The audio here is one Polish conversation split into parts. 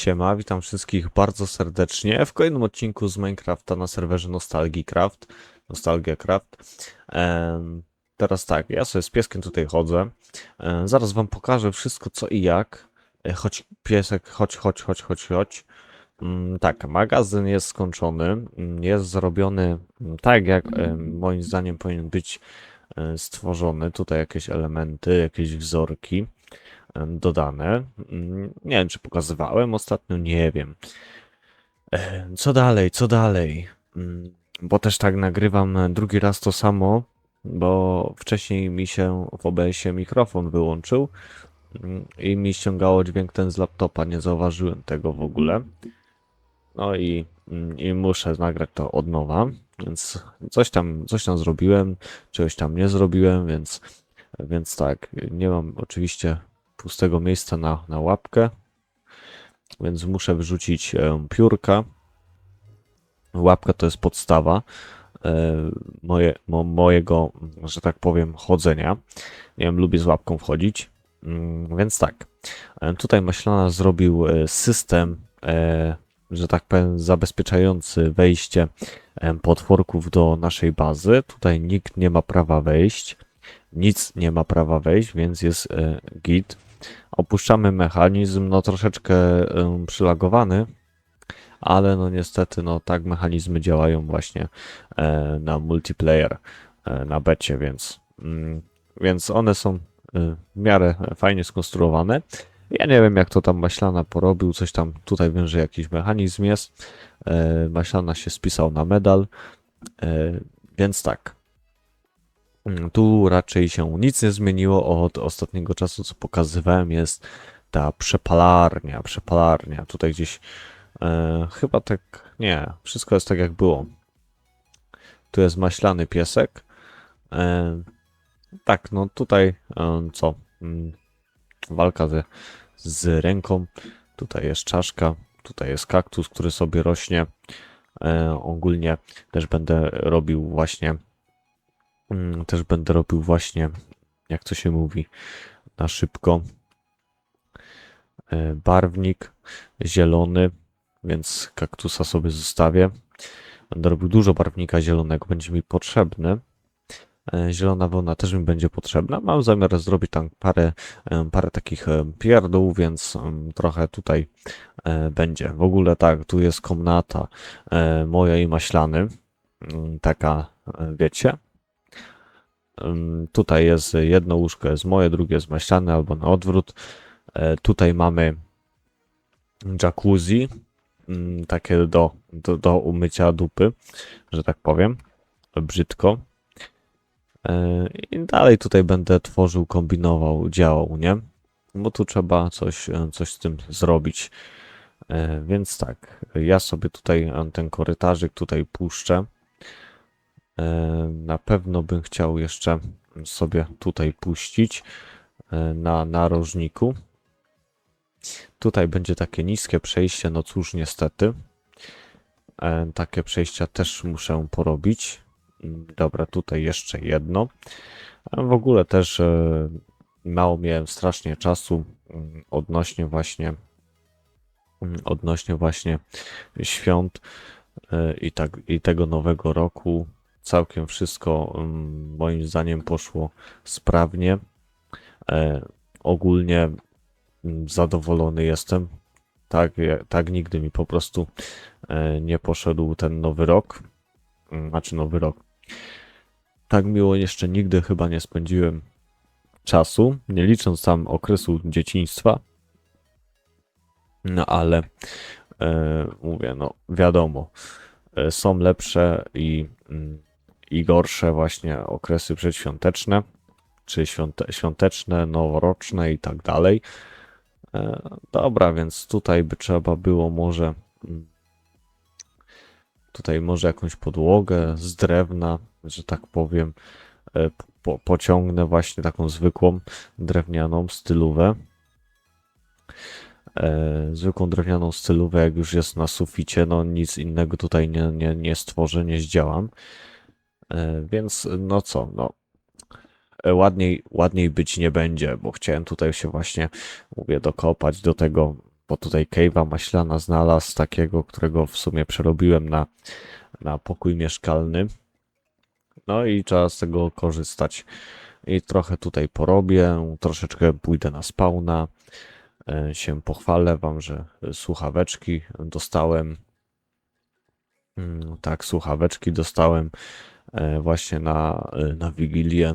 Siema, witam wszystkich bardzo serdecznie w kolejnym odcinku z Minecrafta na serwerze Nostalgicraft. Nostalgiacraft. Teraz tak, ja sobie z pieskiem tutaj chodzę. Zaraz wam pokażę wszystko co i jak. E, Chodź piesek, chodź, chodź, chodź, chodź, chodź. Mm, tak, magazyn jest skończony. Mm, Jest zrobiony mm, tak, jak moim zdaniem powinien być e, stworzony. Tutaj jakieś elementy, jakieś wzorki dodane. Mm, Nie wiem, czy pokazywałem ostatnio, nie wiem. E, Co dalej, co dalej? Mm, Bo też tak nagrywam e, drugi raz to samo, bo wcześniej mi się w OBS-ie mikrofon wyłączył mm, i mi ściągało dźwięk ten z laptopa, nie zauważyłem tego w ogóle. No i, i muszę nagrać to od nowa, więc coś tam, coś tam zrobiłem, czegoś tam nie zrobiłem, więc, więc tak, nie mam oczywiście pustego miejsca na, na łapkę, więc muszę wyrzucić e, piórka. Łapka to jest podstawa e, moje, mo, mojego, że tak powiem, chodzenia. Nie wiem, lubię z łapką wchodzić, Mm, więc tak. E, Tutaj Maślana zrobił system, że tak powiem, zabezpieczający wejście potworków do naszej bazy. Tutaj nikt nie ma prawa wejść. Nic nie ma prawa wejść, więc jest git. Opuszczamy mechanizm, no troszeczkę przylagowany, ale no niestety, no tak mechanizmy działają właśnie e, na multiplayer, e, na becie, więc, mm, więc one są e, w miarę fajnie skonstruowane. Ja nie wiem, jak to tam Maślana porobił, coś tam tutaj wiem, że jakiś mechanizm jest. E, Maślana się spisał na medal, więc tak. Tu raczej się nic nie zmieniło od ostatniego czasu, co pokazywałem, jest ta przepalarnia, przepalarnia. Tutaj gdzieś e, chyba tak, nie, wszystko jest tak jak było. Tu jest maślany piesek. E, tak, no tutaj e, co? Mm, Walka ze, z ręką. Tutaj jest czaszka, tutaj jest kaktus, który sobie rośnie. E, ogólnie też będę robił właśnie Też będę robił właśnie, jak to się mówi, na szybko. E, Barwnik zielony, więc kaktusa sobie zostawię. Będę robił dużo barwnika zielonego, będzie mi potrzebny. E, Zielona wełna też mi będzie potrzebna. Mam zamiar zrobić tam parę, em, parę takich pierdół, więc trochę tutaj e, będzie. W ogóle tak, tu jest komnata e, moja i maślany. Mm, Taka, e, wiecie. Tutaj jest jedno łóżko jest moje, drugie jest maściane albo na odwrót. E, Tutaj mamy jacuzzi, ym, takie do, do, do umycia dupy, że tak powiem, brzydko. E, I dalej tutaj będę tworzył, kombinował, działał, nie? Bo tu trzeba coś, e, coś z tym zrobić. Więc tak, ja sobie tutaj ten korytarzyk tutaj puszczę. E, Na pewno bym chciał jeszcze sobie tutaj puścić e, na narożniku. Tutaj będzie takie niskie przejście, no cóż, niestety. E, Takie przejścia też muszę porobić. Dobra, tutaj jeszcze jedno. W ogóle też mało miałem strasznie czasu mm, odnośnie właśnie mm, odnośnie właśnie świąt i tak i tego nowego roku całkiem wszystko mm, moim zdaniem poszło sprawnie. E, ogólnie mm, zadowolony jestem. Tak, tak nigdy mi po prostu e, nie poszedł ten nowy rok. Mm, Znaczy nowy rok. Tak miło jeszcze nigdy chyba nie spędziłem czasu, nie licząc tam okresu dzieciństwa. No ale e, mówię, no wiadomo, e, są lepsze i, mm, i gorsze właśnie okresy przedświąteczne, czy świąte, świąteczne, noworoczne i tak dalej. E, Dobra, więc tutaj by trzeba było może mm, tutaj może jakąś podłogę z drewna, że tak powiem, e, po, pociągnę właśnie taką zwykłą drewnianą stylówę. E, zwykłą drewnianą stylówę, jak już jest na suficie, no nic innego tutaj nie, nie, nie stworzę, nie zdziałam. E, Więc no co, no e, ładniej, ładniej być nie będzie, bo chciałem tutaj się właśnie, mówię, dokopać do tego bo tutaj cave'a maślana znalazł takiego, którego w sumie przerobiłem na, na pokój mieszkalny. No i trzeba z tego korzystać. I trochę tutaj porobię, troszeczkę pójdę na spawna, e, się pochwalę wam, że słuchaweczki dostałem. Mm, Tak, słuchaweczki dostałem właśnie na, e, na Wigilię.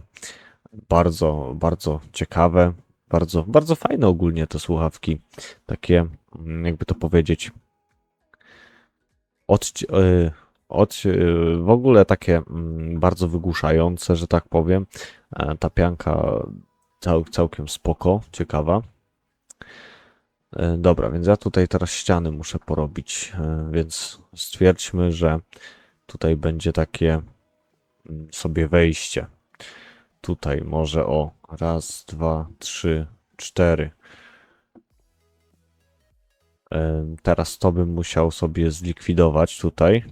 Bardzo, bardzo ciekawe, bardzo, bardzo fajne ogólnie te słuchawki. Takie, mm, jakby to powiedzieć, e, od, e, w ogóle takie mm, bardzo wygłuszające, że tak powiem. E, Ta pianka cał, całkiem spoko, ciekawa. E, Dobra, więc ja tutaj teraz ściany muszę porobić, e, więc stwierdźmy, że tutaj będzie takie sobie wejście. Tutaj może o raz, dwa, trzy, cztery. Teraz to bym musiał sobie zlikwidować tutaj.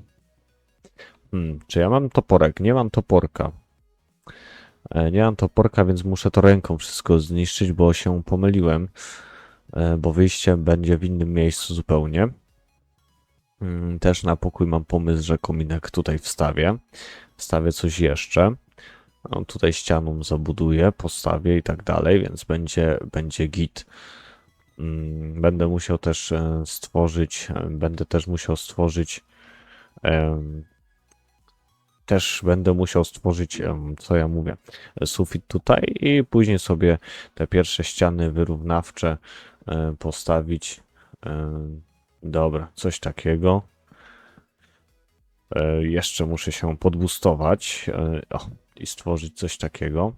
Hmm, czy ja mam toporek? Nie mam toporka. E, Nie mam toporka, więc muszę to ręką wszystko zniszczyć, bo się pomyliłem. E, Bo wyjście będzie w innym miejscu zupełnie. Mm, Też na pokój mam pomysł, że kominek tutaj wstawię. Wstawię coś jeszcze. No, tutaj ścianą zabuduję, postawię i tak dalej, więc będzie, będzie git. Mm, Będę musiał też e, stworzyć, e, będę też musiał stworzyć, też będę musiał stworzyć, co ja mówię, sufit tutaj i później sobie te pierwsze ściany wyrównawcze e, postawić. Dobra, coś takiego. E, Jeszcze muszę się podbustować. e, O, i stworzyć coś takiego.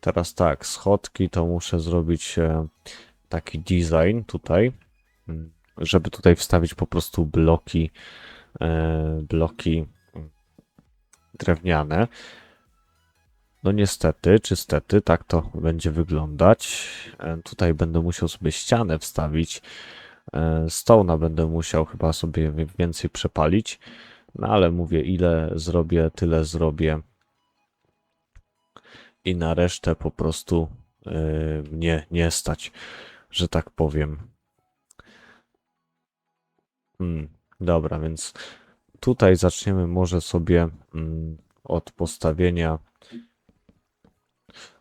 Teraz tak, schodki to muszę zrobić e, taki design tutaj, mm, żeby tutaj wstawić po prostu bloki, bloki mm, drewniane. No niestety, czy stety, tak to będzie wyglądać. Tutaj będę musiał sobie ścianę wstawić. Stołna będę musiał chyba sobie więcej przepalić. No ale mówię, ile zrobię, tyle zrobię i na resztę po prostu yy, mnie nie stać, że tak powiem. Hmm, dobra, więc tutaj zaczniemy może sobie mm, od postawienia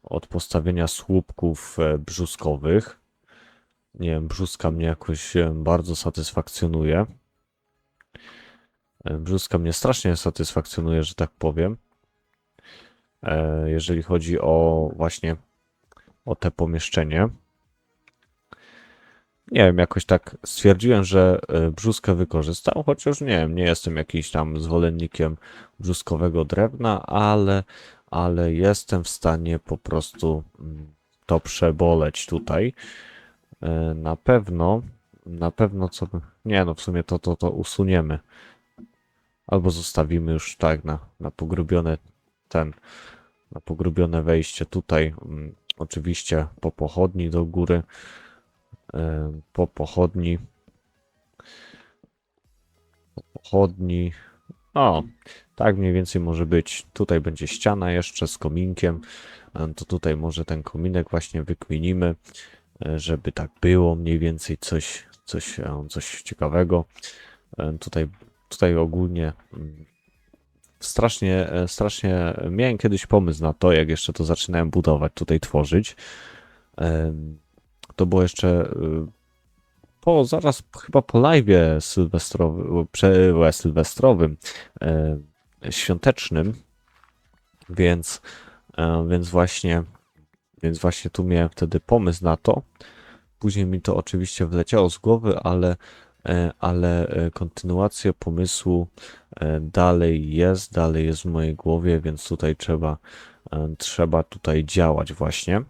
od postawienia słupków e, brzuskowych. Nie wiem, brzuska mnie jakoś e, bardzo satysfakcjonuje. E, Brzuska mnie strasznie satysfakcjonuje, że tak powiem e, jeżeli chodzi o właśnie o te pomieszczenie. Nie wiem, jakoś tak stwierdziłem, że e, brzuskę wykorzystał, chociaż nie wiem, nie jestem jakiś tam zwolennikiem brzuskowego drewna, ale, ale jestem w stanie po prostu mm, to przeboleć tutaj. Na pewno, na pewno co. Nie no, w sumie to, to, to usuniemy. Albo zostawimy już tak na, na pogrubione ten na pogrubione wejście tutaj. mm, Oczywiście po pochodni do góry. e, Po pochodni. Po pochodni. O, tak mniej więcej może być. Tutaj będzie ściana jeszcze z kominkiem. e, To tutaj może ten kominek właśnie wykminimy, e, żeby tak było mniej więcej coś, coś, coś ciekawego. Tutaj, tutaj ogólnie mm, strasznie, e, strasznie miałem kiedyś pomysł na to, jak jeszcze to zaczynałem budować, tutaj tworzyć. To było jeszcze y, po, zaraz chyba po live'ie sylwestrowym, e, sylwestrowym, e, świątecznym, więc, e, więc właśnie, więc właśnie tu miałem wtedy pomysł na to. Później mi to oczywiście wleciało z głowy, ale, e, ale e, kontynuacja pomysłu e, dalej jest, dalej jest w mojej głowie, więc tutaj trzeba, e, trzeba tutaj działać właśnie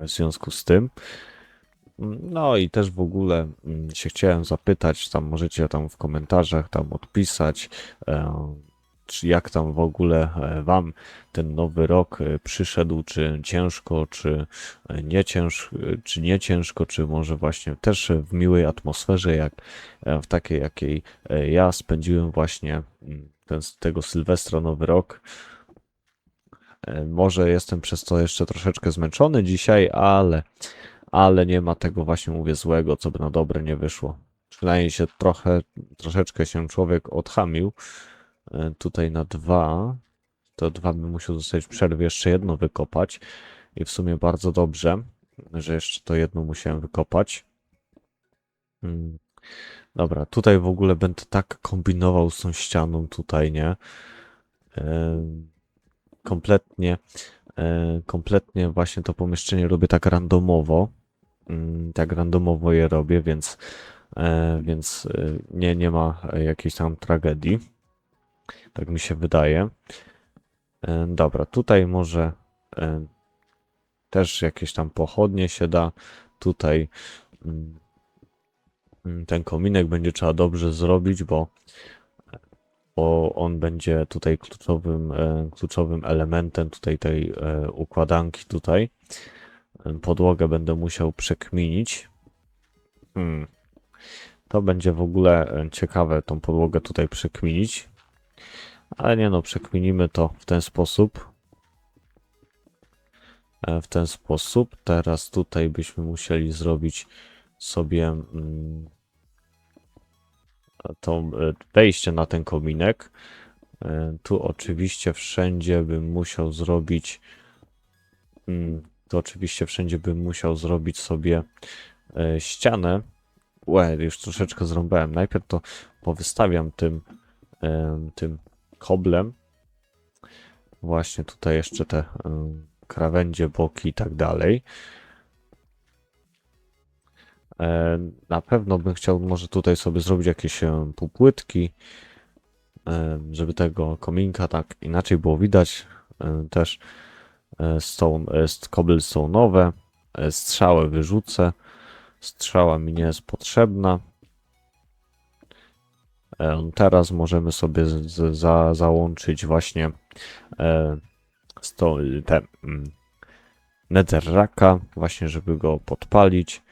w związku z tym. No i też w ogóle mm, się chciałem zapytać, tam możecie tam w komentarzach tam odpisać, e, czy jak tam w ogóle e, wam ten nowy rok e, przyszedł, czy ciężko, czy e, nie czy nie ciężko, czy może właśnie też w miłej atmosferze, jak w takiej, jakiej ja spędziłem właśnie mm, ten, tego Sylwestra Nowy Rok. Może jestem przez to jeszcze troszeczkę zmęczony dzisiaj, ale, ale nie ma tego właśnie, mówię, złego, co by na dobre nie wyszło. Przynajmniej się trochę, troszeczkę się człowiek odchamił. E, Tutaj na dwa, to dwa bym musiał zostać w przerwie, jeszcze jedno wykopać. I w sumie bardzo dobrze, że jeszcze to jedno musiałem wykopać. Mm. Dobra, tutaj w ogóle będę tak kombinował z tą ścianą tutaj, nie? Em, Kompletnie, e, kompletnie właśnie to pomieszczenie robię tak randomowo. Mm, Tak randomowo je robię, więc, e, więc e, nie, nie ma e, jakiejś tam tragedii. Tak mi się wydaje. E, Dobra, tutaj może e, też jakieś tam pochodnie się da. Tutaj mm, mm, ten kominek będzie trzeba dobrze zrobić, bo, bo on będzie tutaj kluczowym, e, kluczowym elementem tutaj tej układanki tutaj. Podłogę będę musiał przekminić. Hmm. To będzie w ogóle ciekawe tą podłogę tutaj przekminić. Ale nie no, przekminimy to w ten sposób. E, W ten sposób. Teraz tutaj byśmy musieli zrobić sobie mm, to e, wejście na ten kominek. E, Tu oczywiście wszędzie bym musiał zrobić. mm, Tu oczywiście wszędzie bym musiał zrobić sobie ścianę. Łe, już troszeczkę zrąbałem. Najpierw to powystawiam tym, tym koblem. Właśnie tutaj jeszcze te krawędzie, boki i tak dalej. Na pewno bym chciał może tutaj sobie zrobić jakieś półpłytki, żeby tego kominka tak inaczej było widać. Też e, stone, e, cobblestone'owe. E, Strzałę wyrzucę. Strzała mi nie jest potrzebna. E, Teraz możemy sobie z, za, załączyć właśnie e, sto, te, mm, netherracka, właśnie żeby go podpalić.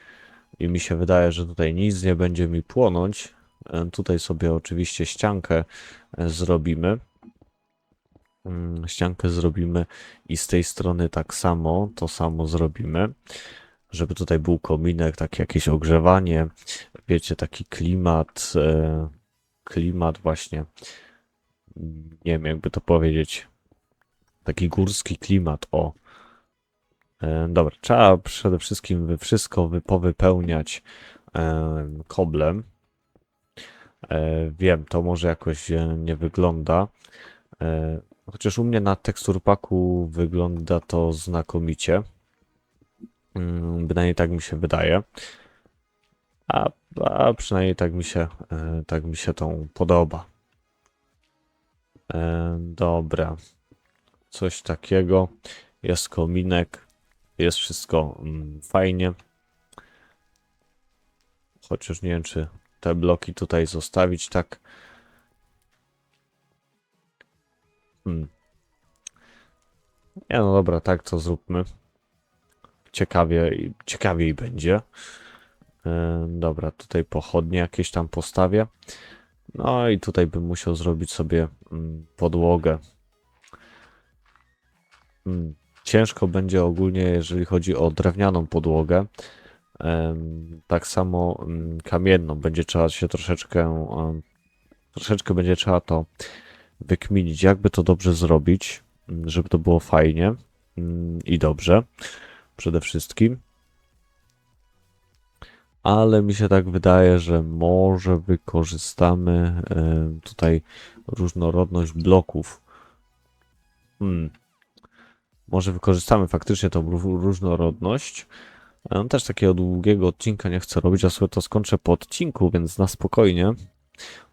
I mi się wydaje, że tutaj nic nie będzie mi płonąć. E, Tutaj sobie oczywiście ściankę zrobimy. Mm, Ściankę zrobimy i z tej strony tak samo, to samo zrobimy. Żeby tutaj był kominek, takie jakieś ogrzewanie, wiecie, taki klimat, klimat właśnie, nie wiem jakby to powiedzieć, taki górski klimat, o. E, Dobra, trzeba przede wszystkim wszystko wy- powypełniać e, koblem. E, Wiem, to może jakoś nie wygląda. Chociaż u mnie na tekstur paku wygląda to znakomicie. Mm, Bynajmniej tak mi się wydaje. A, a przynajmniej tak mi się, e, tak mi się to podoba. E, Dobra. Coś takiego. Jest kominek. Jest wszystko mm, fajnie. Chociaż nie wiem, czy te bloki tutaj zostawić tak. Hmm. Nie no dobra, tak to zróbmy. Ciekawie, ciekawiej będzie. E, Dobra, tutaj pochodnie jakieś tam postawię. No i tutaj bym musiał zrobić sobie mm, podłogę. Mm, Ciężko będzie ogólnie, jeżeli chodzi o drewnianą podłogę. Em, Tak samo mm, kamienną. Będzie trzeba się troszeczkę, em, troszeczkę będzie trzeba to wykminić, jakby to dobrze zrobić, żeby to było fajnie i dobrze przede wszystkim. Ale mi się tak wydaje, że może wykorzystamy tutaj różnorodność bloków. Hmm. Może wykorzystamy faktycznie tą ró- różnorodność. Też takiego długiego odcinka nie chcę robić, a sobie to skończę po odcinku, więc na spokojnie.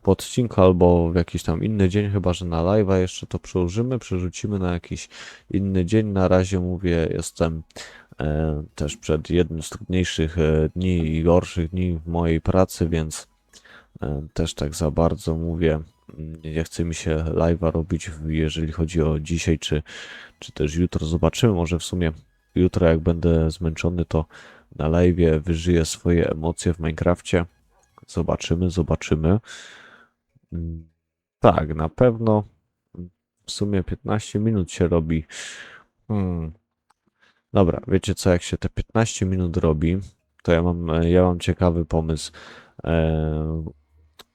Po odcinku albo w jakiś tam inny dzień, chyba że na live'a jeszcze to przełożymy, przerzucimy na jakiś inny dzień. Na razie mówię, jestem też przed jednym z trudniejszych e, dni i gorszych dni w mojej pracy, więc e, też tak za bardzo mówię, mm, nie chce mi się live'a robić, jeżeli chodzi o dzisiaj, czy, czy też jutro. Zobaczymy, może w sumie jutro jak będę zmęczony, to na live'ie wyżyję swoje emocje w Minecrafcie. Zobaczymy, zobaczymy. Mm, Tak, na pewno w sumie 15 minut się robi. Hmm. Dobra, wiecie co, jak się te 15 minut robi, to ja mam, e, ja mam ciekawy pomysł e,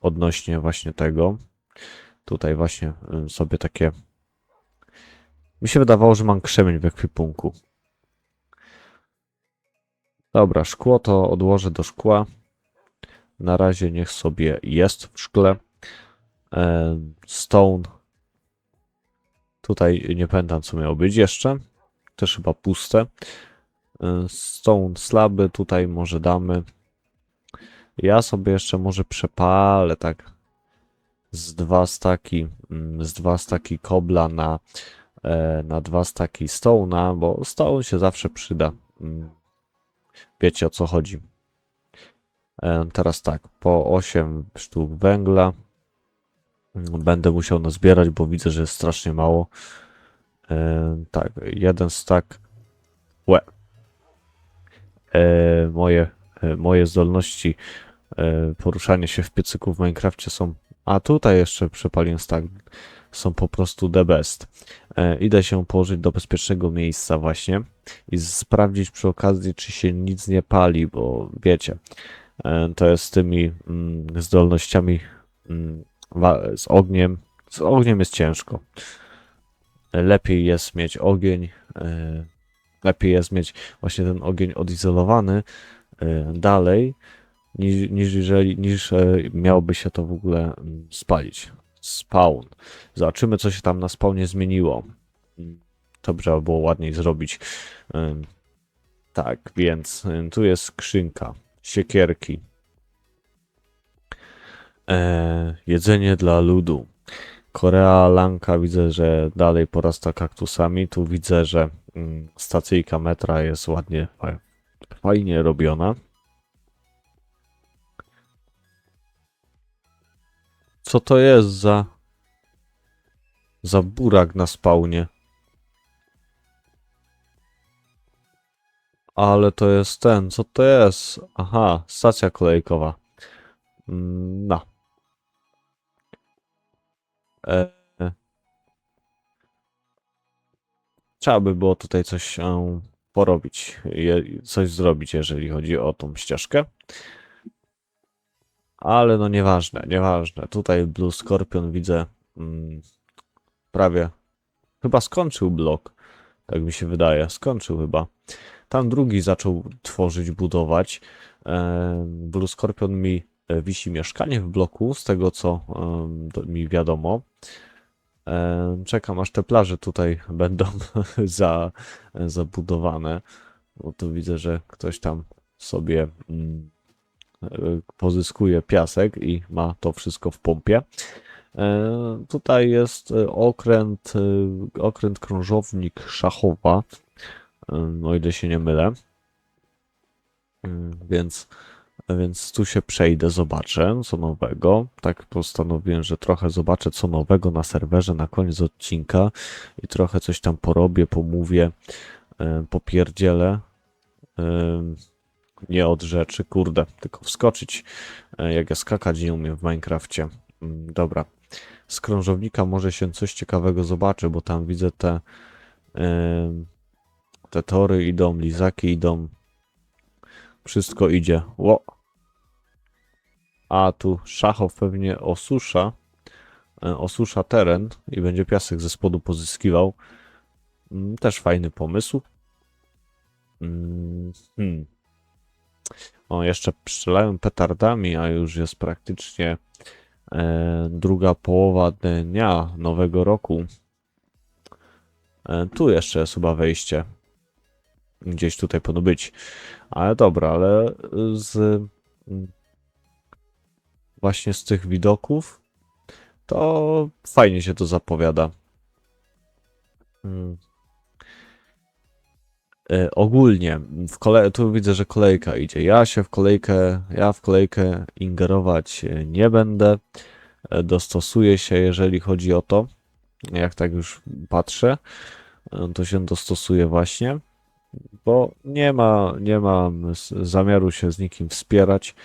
odnośnie właśnie tego. Tutaj właśnie e, sobie takie... Mi się wydawało, że mam krzemień w ekwipunku. Dobra, szkło to odłożę do szkła. Na razie niech sobie jest w szkle. E, Stone. Tutaj nie pamiętam, co miało być jeszcze. Też chyba puste. E, Stone slaby tutaj może damy. Ja sobie jeszcze może przepalę tak z dwa staki, mm, z dwa staki kobla na, e, na dwa staki stone'a, bo stone się zawsze przyda. Mm, Wiecie o co chodzi. E, Teraz tak, po 8 sztuk węgla mm, będę musiał nazbierać, bo widzę, że jest strasznie mało. E, Tak, jeden stak. Łe. E, Moje, e, moje zdolności e, poruszania się w piecyku w Minecrafcie są. A tutaj jeszcze przepaliłem stak. Są po prostu the best. E, Idę się położyć do bezpiecznego miejsca właśnie i sprawdzić przy okazji, czy się nic nie pali, bo wiecie, e, to jest z tymi mm, zdolnościami mm, z ogniem. Z ogniem jest ciężko. Lepiej jest mieć ogień, e, lepiej jest mieć właśnie ten ogień odizolowany e, dalej, niż, niż jeżeli niż e, miałoby się to w ogóle mm, spalić. Spawn. Zobaczymy, co się tam na spawnie zmieniło. To trzeba było ładniej zrobić. Tak, więc tu jest skrzynka, siekierki, jedzenie dla ludu. Korea Lanka widzę, że dalej porasta kaktusami. Tu widzę, że mm, stacyjka metra jest ładnie, fa- fajnie robiona. Co to jest za za burak na spawnie? Ale to jest ten, co to jest? Aha, stacja kolejkowa. Mm, No. E. Trzeba by było tutaj coś e, porobić, coś zrobić, jeżeli chodzi o tą ścieżkę. Ale no nieważne, nieważne. Tutaj Blue Scorpion widzę mm, prawie. Chyba skończył blok. Tak mi się wydaje. Skończył chyba. Tam drugi zaczął tworzyć, budować. E, Blue Scorpion mi wisi mieszkanie w bloku, z tego co mi wiadomo. E, Czekam aż te plaże tutaj będą za, zabudowane. Bo tu widzę, że ktoś tam sobie mm, e, pozyskuje piasek i ma to wszystko w pompie. E, Tutaj jest e, okręt, e, okręt krążownik Szachowa, e, o ile się nie mylę. Więc, więc tu się przejdę, zobaczę co nowego. Tak postanowiłem, że trochę zobaczę co nowego na serwerze na koniec odcinka i trochę coś tam porobię, pomówię, e, popierdzielę. Em, Nie od rzeczy, kurde, tylko wskoczyć, e, jak ja skakać nie umiem w Minecrafcie. Mm, Dobra. Z krążownika może się coś ciekawego zobaczy, bo tam widzę te te tory idą, lizaki idą. Wszystko idzie. Ło. A tu Szachow pewnie osusza, e, osusza teren i będzie piasek ze spodu pozyskiwał. Mm, Też fajny pomysł. Mm, Hmm. O, jeszcze strzelają petardami, a już jest praktycznie e, druga połowa dnia nowego roku. E, tu jeszcze jest chyba wejście. Gdzieś tutaj powinno być. Ale dobra, ale z właśnie z tych widoków to fajnie się to zapowiada. Mm. E, ogólnie w kole... tu widzę, że kolejka idzie. Ja się w kolejkę, ja w kolejkę ingerować e, nie będę. E, Dostosuję się, jeżeli chodzi o to. Jak tak już patrzę, to się dostosuję właśnie, bo nie ma, nie mam zamiaru się z nikim wspierać.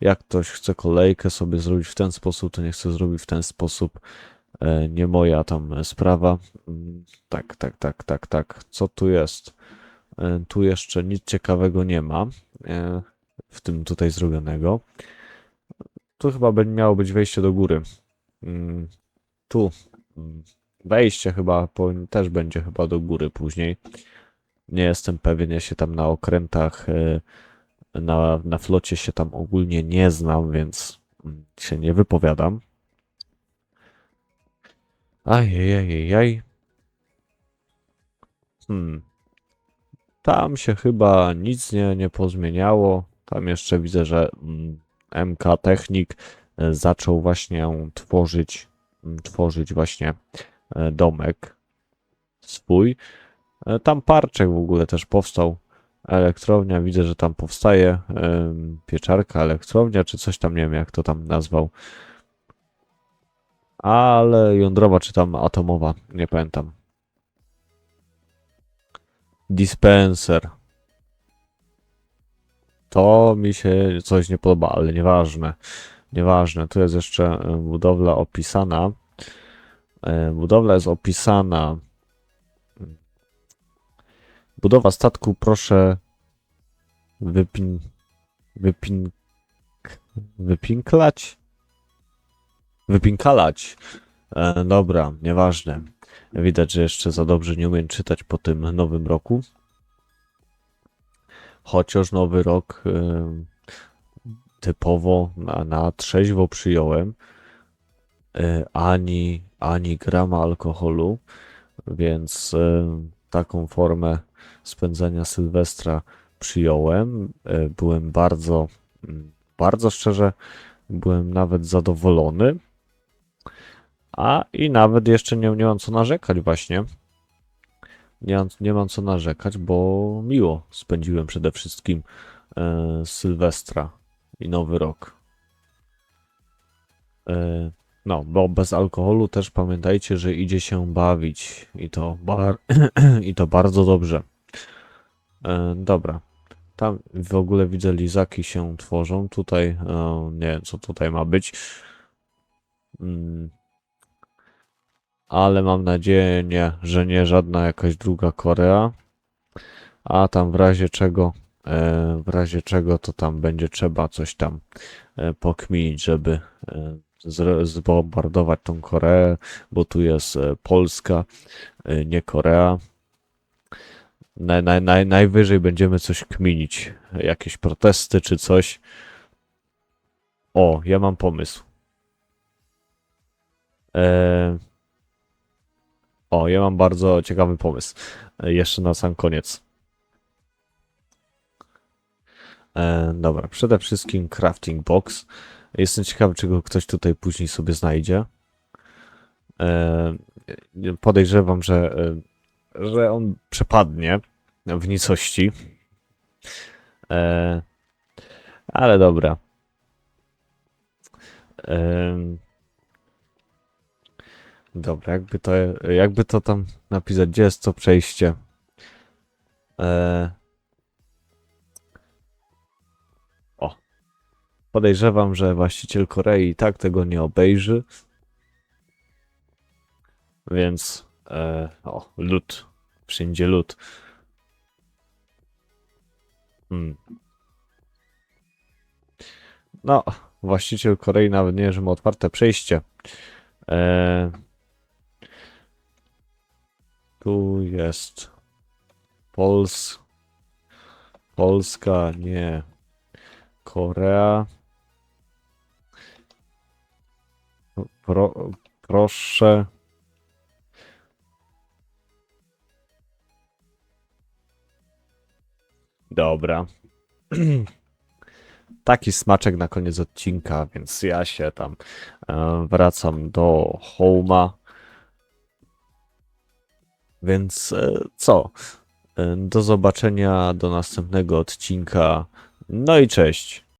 Jak ktoś chce kolejkę sobie zrobić w ten sposób, to nie chce zrobić w ten sposób. E, Nie moja tam sprawa. Mm, Tak, tak, tak, tak, tak. Co tu jest? E, Tu jeszcze nic ciekawego nie ma e, w tym tutaj zrobionego. Tu chyba miało być wejście do góry. Mm, Tu mm, wejście chyba też będzie chyba do góry później. Nie jestem pewien, ja się tam na okrętach, e, na, na flocie się tam ogólnie nie znam, więc mm, się nie wypowiadam. Ajajajajaj. Hmm. Tam się chyba nic nie, nie pozmieniało. Tam jeszcze widzę, że mm, MK Technik e, zaczął właśnie tworzyć, mm, tworzyć właśnie e, domek swój. E, Tam parczek w ogóle też powstał. Elektrownia, widzę, że tam powstaje. Pieczarka, elektrownia, czy coś tam, nie wiem jak to tam nazwał. Ale jądrowa, czy tam atomowa, nie pamiętam. Dispenser. To mi się coś nie podoba, ale nieważne. Nieważne. Tu jest jeszcze budowla opisana. E, Budowla jest opisana. Budowa statku proszę wypin... wypin... wypinklać? Wypinkalać. E, dobra, nieważne. Widać, że jeszcze za dobrze nie umiem czytać po tym nowym roku. Chociaż nowy rok e, typowo na, na trzeźwo przyjąłem. E, ani, ani grama alkoholu, więc e, taką formę spędzania Sylwestra przyjąłem. E, byłem bardzo, mm, bardzo szczerze, byłem nawet zadowolony. A i nawet jeszcze nie, nie mam co narzekać właśnie. Nie nie mam co narzekać, bo miło spędziłem przede wszystkim e, Sylwestra i Nowy Rok. E, no, bo bez alkoholu też pamiętajcie, że idzie się bawić i to, bar i to bardzo dobrze. E, dobra. Tam w ogóle widzę lizaki się tworzą. Tutaj e, nie wiem, co tutaj ma być. Mm, ale mam nadzieję, nie, że nie żadna jakaś druga Korea. A tam w razie czego, e, w razie czego to tam będzie trzeba coś tam e, pokminić, żeby e, zbombardować tą Koreę, bo tu jest e, Polska, e, nie Korea. Naj, naj, naj, najwyżej będziemy coś kminić, jakieś protesty czy coś. O, ja mam pomysł. E, o, ja mam bardzo ciekawy pomysł. E, Jeszcze na sam koniec. E, dobra, przede wszystkim crafting box. Jestem ciekawy, czego ktoś tutaj później sobie znajdzie. Podejrzewam, że, że on przepadnie w nicości. E, ale dobra. Em, Dobra, jakby to, jakby to tam napisać, gdzie jest to przejście? E... O. Podejrzewam, że właściciel Korei i tak tego nie obejrzy. Więc, e... o, lód. Wszędzie lód. Hmm. No, właściciel Korei nawet nie, że ma otwarte przejście. E... Tu jest Pols... Polska, nie. Korea. Pro, proszę. Dobra. Taki smaczek na koniec odcinka, więc ja się tam e, wracam do Home'a. Więc e, co? E, Do zobaczenia do następnego odcinka. No i cześć.